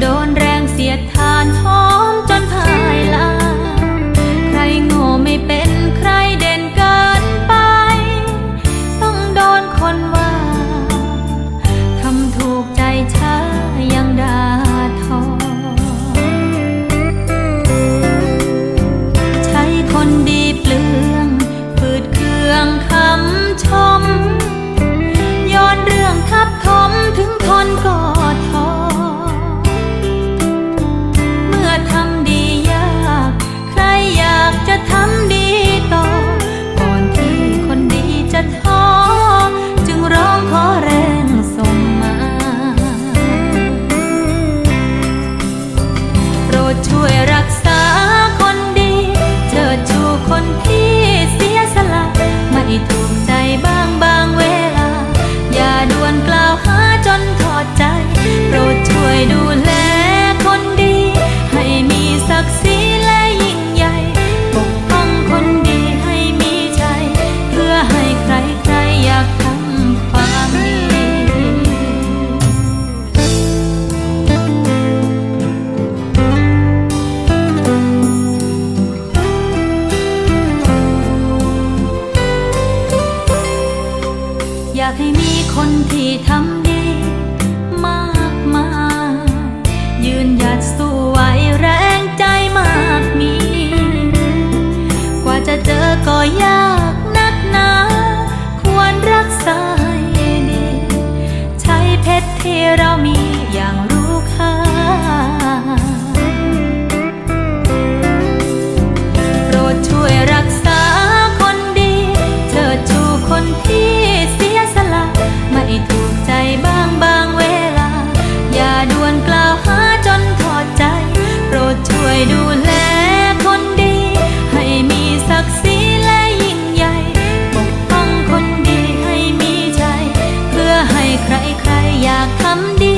โดนแรากให้มีคนที่ทำดี มากมายยืนหยัดสู้ไหวแรงใจมากมี กว่าจะเจอก็ยากนักหนาควรรักษาดี ใช้เพชรที่เรามี ใครๆอยากทำดี